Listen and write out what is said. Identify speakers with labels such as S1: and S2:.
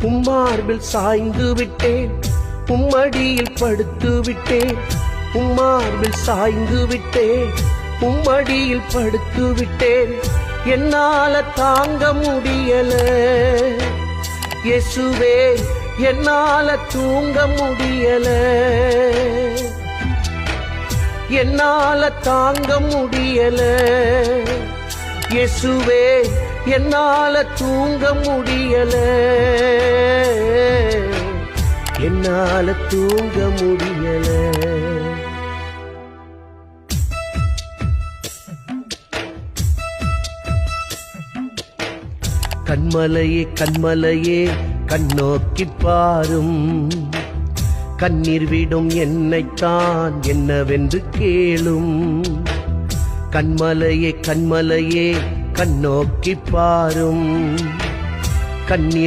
S1: உம்மார்பில் சாய்ந்து விட்டேன். உம்மடியில் படுத்து விட்டேன். உம்மார்பில் சாய்ந்து விட்டேன். உம்மடியில் படுத்து விட்டேன். என்னால தாங்க முடியல. இயேசுவே என்னால தூங்க முடியல. என்னால தாங்க முடியல. இயேசுவே என்னால தூங்க முடியல. என்னால தூங்க முடியல. கண்மலையே கண்மலையே கண்ணோக்கி பாரும். கண்ணீர் விடும் என்னைத்தான் என்னவென்று கேளும். கண்மலையே கண்மலையே கண்ணோக்கி பாரும். கண்ணீர்